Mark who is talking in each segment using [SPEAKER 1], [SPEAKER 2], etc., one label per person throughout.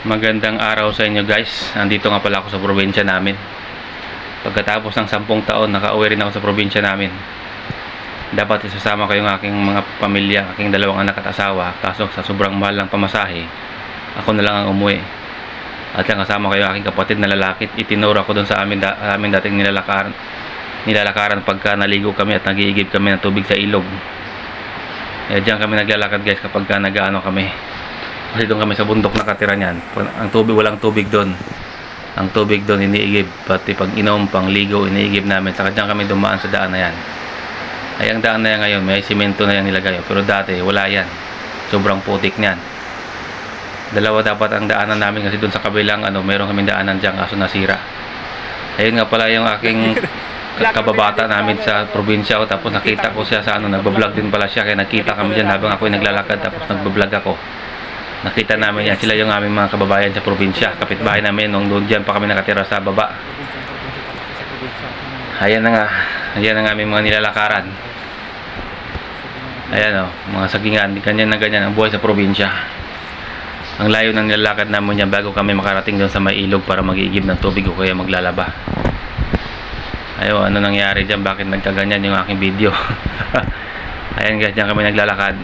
[SPEAKER 1] Magandang araw sa inyo guys. Nandito nga pala ako sa probinsya namin. Pagkatapos ng sampung taon, nakauwi rin ako sa probinsya namin. Dapat isasama ko yung aking mga pamilya, aking dalawang anak at asawa. Kaso sa sobrang mahal ng pamasahe, ako na lang ang umuwi. At lang kasama ko yung aking kapatid na lalaki. Itinuro ko doon sa amin, da, amin dating nilalakaran, nilalakaran pagka naligo kami at nagiigib kami ng tubig sa ilog. Eh, diyan kami naglalakad guys kapag ka nag-ano kami. Kasi doon kami sa bundok nakatira niyan. Ang tubig, walang tubig doon. Ang tubig doon iniigib. Pati pag inom, pang ligo, iniigib namin. Saka diyan kami dumaan sa daan na yan. Ay, ang daan na yan ngayon, may simento na yan nilagay. Pero dati, wala yan. Sobrang putik niyan. Dalawa dapat ang daanan namin kasi doon sa kabilang, ano, meron kami daanan diyan kaso nasira. Ayun nga pala yung aking kababata namin sa probinsya ko tapos nakita ko siya sa ano nagbablog din pala siya kaya nakita kami diyan habang ako ay naglalakad tapos nagbablog ako nakita namin yan. Sila yung aming mga kababayan sa probinsya. Kapitbahay namin nung doon dyan pa kami nakatira sa baba. Ayan na nga. Ayan ang aming mga nilalakaran. Ayan o mga sagingan. Ganyan na ganyan ang buhay sa probinsya. Ang layo ng nilalakad namin yan bago kami makarating doon sa may ilog para mag-iigib ng tubig o kaya maglalaba. Ayo ano nangyari dyan? Bakit nagkaganyan yung aking video? Ayan guys. Dyan kami naglalakad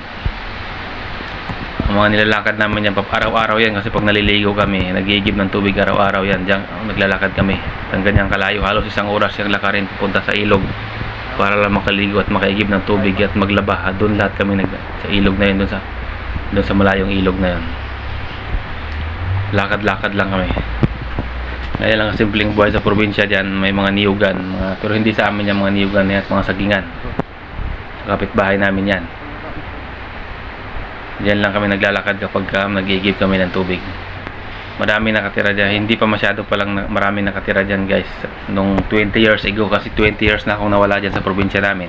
[SPEAKER 1] mga nilalakad namin yan. Araw-araw yan kasi pag naliligo kami nagigib ng tubig araw-araw yan. Diyan naglalakad kami. Ang ganyang kalayo halos isang oras yung lakarin pupunta sa ilog para lang makaligo at makaigib ng tubig at maglaba. Doon lahat kami nag sa ilog na yun doon sa doon sa malayong ilog na yun. Lakad-lakad lang kami. Ngayon lang ang simpleng buhay sa probinsya diyan may mga niyugan mga, pero hindi sa amin yung mga niyugan yan at mga sagingan. Sa kapitbahay namin yan Diyan lang kami naglalakad kapag ka nagigib kami ng tubig. Marami nakatira dyan. Hindi pa masyado pa lang na- marami nakatira dyan guys. Nung 20 years ago kasi 20 years na akong nawala dyan sa probinsya namin.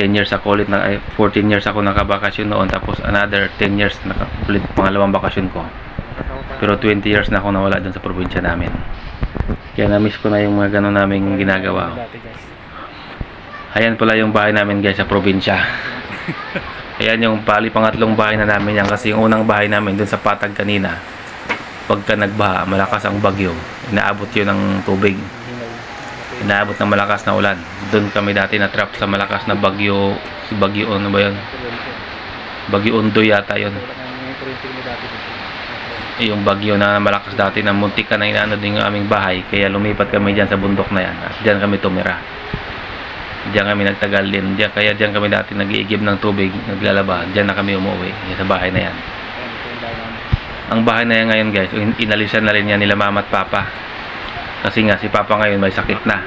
[SPEAKER 1] 10 years ako ulit na, ay, 14 years ako nakabakasyon noon tapos another 10 years naka, ulit pangalawang bakasyon ko. Pero 20 years na ako nawala dyan sa probinsya namin. Kaya na-miss ko na yung mga ganun naming ginagawa. Ayan pala yung bahay namin guys sa probinsya. Ayan yung pali pangatlong bahay na namin yan kasi yung unang bahay namin dun sa patag kanina. Pagka nagbaha, malakas ang bagyo. Inaabot yun ng tubig. Inaabot ng malakas na ulan. Doon kami dati na trap sa malakas na bagyo. Si bagyo ano ba yun? Bagyo Undoy yata yun. Yung bagyo na malakas dati na muntik ka na inaano din yung aming bahay. Kaya lumipat kami dyan sa bundok na yan. At dyan kami tumira. Diyan kami nagtagal din. Diyan, kaya diyan kami dati nag-iigib ng tubig, naglalaba. Diyan na kami umuwi. Yan sa bahay na yan. Ang bahay na yan ngayon guys, in- inalisan na rin yan nila mama at papa. Kasi nga si papa ngayon may sakit na.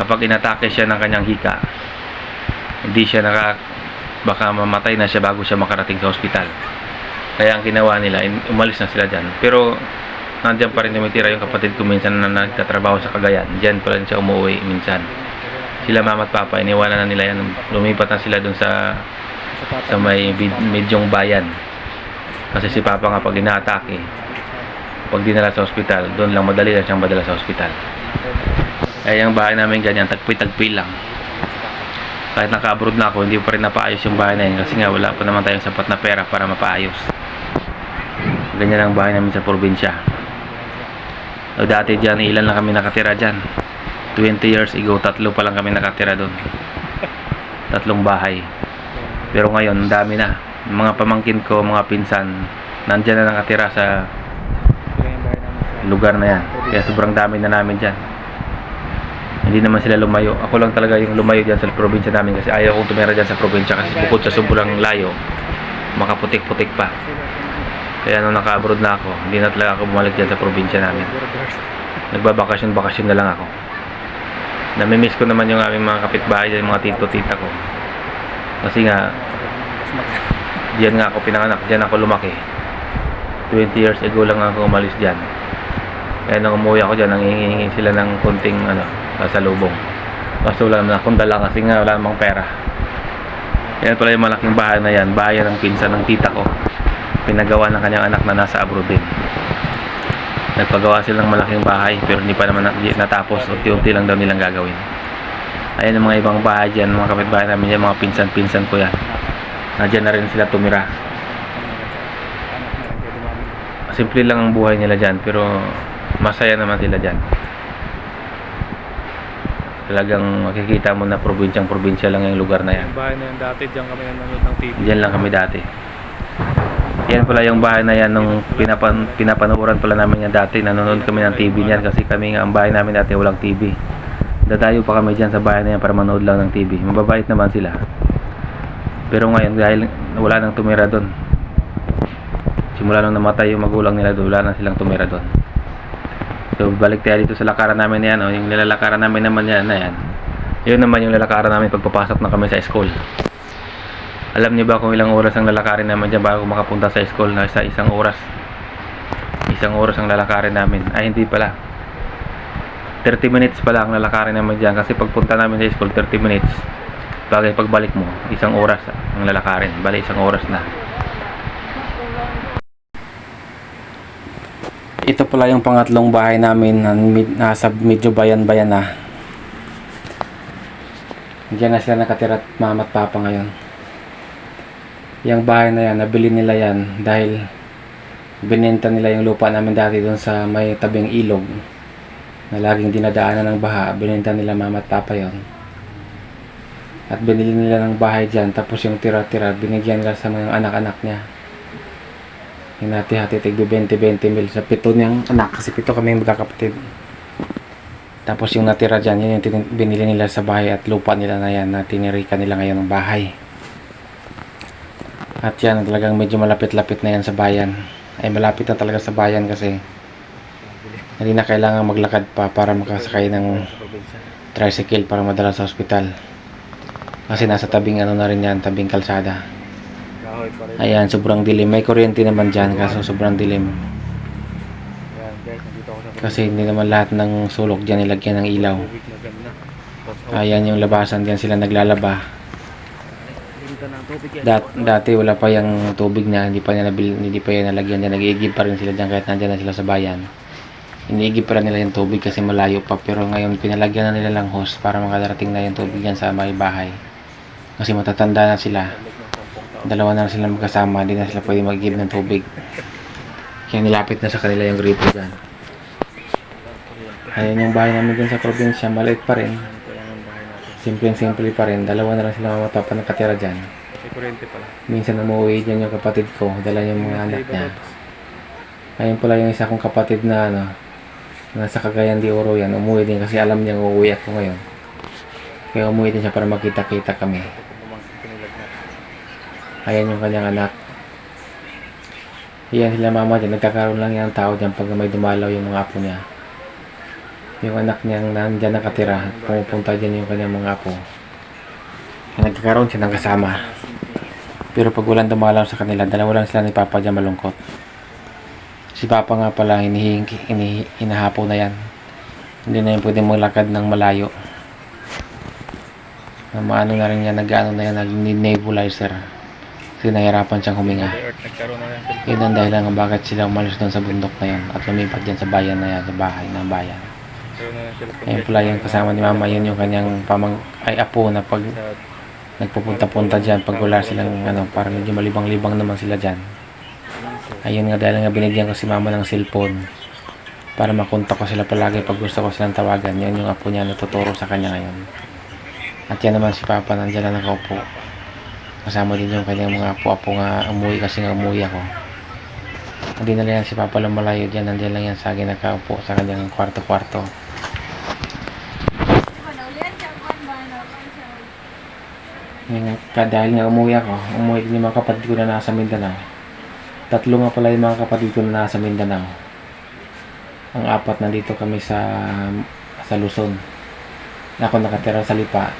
[SPEAKER 1] Kapag inatake siya ng kanyang hika, hindi siya naka baka mamatay na siya bago siya makarating sa ospital. Kaya ang ginawa nila, umalis na sila dyan. Pero nandiyan pa rin tumitira yung kapatid ko minsan na nagtatrabaho sa Cagayan. Diyan pa rin siya umuwi minsan sila mama at papa iniwanan na nila yan. Lumipat na sila dun sa sa may bid- medyong bayan. Kasi si papa nga pag inaatake pag dinala sa ospital doon lang madali lang siyang madala sa ospital. Kaya yung bahay namin ganyan tagpi-tagpi lang. Kahit naka-abroad na ako hindi pa rin napaayos yung bahay na yun. Kasi nga wala pa naman tayong sapat na pera para mapaayos. Ganyan ang bahay namin sa probinsya. O dati dyan ilan lang kami nakatira dyan 20 years ago, tatlo pa lang kami nakatira doon. Tatlong bahay. Pero ngayon, dami na. Mga pamangkin ko, mga pinsan, nandyan na nakatira sa lugar na yan. Kaya sobrang dami na namin dyan. Hindi naman sila lumayo. Ako lang talaga yung lumayo dyan sa probinsya namin kasi ayaw kong tumira dyan sa probinsya kasi bukod sa sobrang layo, makaputik-putik pa. Kaya nung naka-abroad na ako, hindi na talaga ako bumalik dyan sa probinsya namin. Nagbabakasyon-bakasyon na lang ako. Namimiss ko naman yung aming mga kapitbahay, yung mga tito-tita ko. Kasi nga, diyan nga ako pinanganak, diyan ako lumaki. 20 years ago lang ako umalis diyan. Kaya nung umuwi ako diyan, nangihingi sila ng konting ano, salubong. Kaso wala naman akong dala kasi nga wala namang pera. Yan pala yung malaking bahay na yan, bahay ng pinsan ng tita ko. Pinagawa ng kanyang anak na nasa abroad din. Nagpagawa silang malaking bahay pero hindi pa naman nat- natapos. Unti-unti lang daw nilang gagawin. Ayan ang mga ibang bahay dyan, mga kapitbahay namin yan, mga pinsan-pinsan ko yan. Nandiyan na rin sila tumira. simple lang ang buhay nila dyan pero masaya naman sila dyan talagang makikita mo na probinsyang probinsya lang yung lugar na yan
[SPEAKER 2] Bahay na yan dati, diyan kami nanonood ng TV.
[SPEAKER 1] Diyan lang kami dati. Yan pala yung bahay na yan nung pinapan, pinapanuoran pala namin yan dati. Nanonood kami ng TV niyan kasi kami nga ang bahay namin dati walang TV. Dadayo pa kami dyan sa bahay na yan para manood lang ng TV. Mababait naman sila. Pero ngayon dahil wala nang tumira doon. Simula nung namatay yung magulang nila doon, wala na silang tumira doon. So balik tayo dito sa lakaran namin na yan. Oh. Yung nilalakaran namin naman yan na yan. Yun naman yung lalakaran namin pagpapasok na kami sa school. Alam niyo ba kung ilang oras ang lalakarin namin dyan bago makapunta sa school na sa isang oras? Isang oras ang lalakarin namin. Ay, hindi pala. 30 minutes pala ang lalakarin namin dyan kasi pagpunta namin sa school, 30 minutes. Bagay pagbalik mo, isang oras ang lalakarin. Bali, isang oras na. Ito pala yung pangatlong bahay namin na nasa medyo bayan-bayan na. Diyan na sila nakatira at mama at papa ngayon. Yung bahay na yan, nabili nila yan dahil binenta nila yung lupa namin dati doon sa may tabing ilog na laging dinadaanan ng baha. Binenta nila mama at papa yon. At binili nila ng bahay dyan tapos yung tira-tira binigyan nila sa mga anak-anak niya. Yung hati-hati tigdo 20-20 mil sa pito niyang anak kasi pito kami magkakapatid. Tapos yung natira dyan, yun yung binili nila sa bahay at lupa nila na yan na tinirika nila ngayon ng bahay. At yan, talagang medyo malapit-lapit na yan sa bayan. Ay malapit na talaga sa bayan kasi hindi na kailangan maglakad pa para makasakay ng tricycle para madala sa ospital. Kasi nasa tabing ano na rin yan, tabing kalsada. Ayan, sobrang dilim. May kuryente naman dyan kaso sobrang dilim. Kasi hindi naman lahat ng sulok dyan nilagyan ng ilaw. Ayan yung labasan dyan sila naglalaba.
[SPEAKER 2] Limita ng tubig yan.
[SPEAKER 1] Dat, dati wala pa yung tubig na hindi pa niya nabil, hindi pa yan nalagyan dyan. Nag-iigib pa rin sila dyan kahit nandyan na sila sa bayan. Iniigib pa rin nila yung tubig kasi malayo pa. Pero ngayon pinalagyan na nila lang hose para makadarating na yung tubig dyan sa may bahay. Kasi matatanda na sila. Dalawa na sila magkasama. Hindi na sila pwede mag-give ng tubig. Kaya nilapit na sa kanila yung gripo dyan. Ayan yung bahay namin dyan sa probinsya. Maliit pa rin.
[SPEAKER 2] Lang natin.
[SPEAKER 1] Simple-simple pa rin. Dalawa na lang sila mama at papa nakatira dyan.
[SPEAKER 2] May kuryente pala.
[SPEAKER 1] Minsan umuwi dyan yung kapatid ko, dala yung mga anak niya. Ayun pala yung isa kong kapatid na ano, nasa Cagayan de Oro yan, umuwi din kasi alam niya uuwi ako ngayon. Kaya umuwi din siya para makita-kita kami. Ayan yung kanyang anak. Yan sila mama dyan, nagkakaroon lang yan tao dyan pag may dumalaw yung mga apo niya. Yung anak niyang nandyan nakatira, pumupunta dyan yung kanyang mga apo. Nagkakaroon siya ng kasama. Pero pag walang dumalaw sa kanila, dalawa lang sila ni Papa dyan malungkot. Si Papa nga pala, hinihingi, hini, hinahapo na yan. Hindi na yan pwede maglakad ng malayo. Na maano na rin yan, nag-ano na yan, nag-nebulizer. Kasi nahirapan siyang huminga. Yun ang dahilan kung bakit sila umalis doon sa bundok na yan at lumipat dyan sa bayan na yan, sa bahay bayan.
[SPEAKER 2] Na yan sila.
[SPEAKER 1] Ayun pala yung kasama ni Mama, yun yung kanyang pamang, ay apo na pag nagpupunta-punta dyan, pag wala silang ano, parang medyo malibang-libang naman sila dyan. Ayun nga dahil nga binigyan ko si mama ng cellphone para makontak ko sila palagi pag gusto ko silang tawagan. Yan yung apo niya na tuturo sa kanya ngayon. At yan naman si Papa nandiyan na nakaupo. Kasama din yung kanyang mga apo-apo nga umuwi kasi nga umuwi ako. Hindi na lang si Papa lumalayo dyan. Nandiyan lang yan sa akin nakaupo sa kanyang kwarto-kwarto. Ka- dahil nga umuwi ako, umuwi din yung mga kapatid ko na nasa Mindanao. Tatlo nga pala yung mga kapatid ko na nasa Mindanao. Ang apat nandito kami sa sa Luzon. Ako nakatira sa Lipa.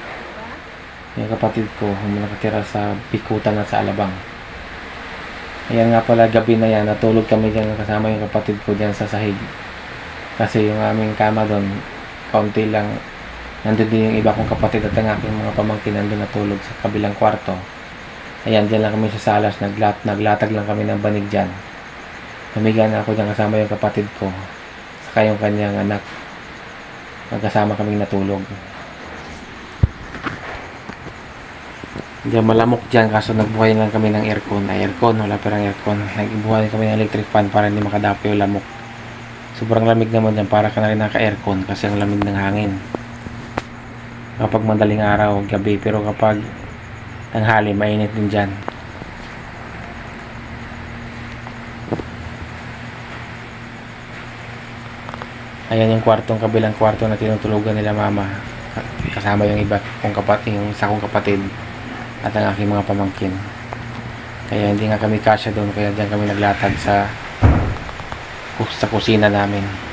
[SPEAKER 1] Yung kapatid ko, nakatira sa Bikutan at sa Alabang. Ayan nga pala, gabi na yan, natulog kami dyan kasama yung kapatid ko dyan sa sahig. Kasi yung aming kama doon, kaunti lang. Nandun din yung iba kong kapatid at ang aking mga pamangkin nandun natulog sa kabilang kwarto. Ayan, dyan lang kami sa salas, naglat, naglatag lang kami ng banig dyan. Tumiga na ako dyan kasama yung kapatid ko, saka yung kanyang anak. Magkasama kaming natulog. Diyan malamok dyan kaso nagbuhay lang kami ng aircon. Ay, aircon, wala perang aircon. Nagbuhay kami ng electric fan para hindi makadapo yung lamok. Sobrang lamig naman dyan para ka na rin naka-aircon kasi ang lamig ng hangin. Kapag madaling araw, gabi, pero kapag tanghali, mainit din dyan. Ayan yung kwartong kabilang kwarto na tinutulugan nila mama. Kasama yung iba kong kapatid, yung isa kong kapatid at ang aking mga pamangkin. Kaya hindi nga kami kasya doon kaya diyan kami naglatag sa sa kusina namin.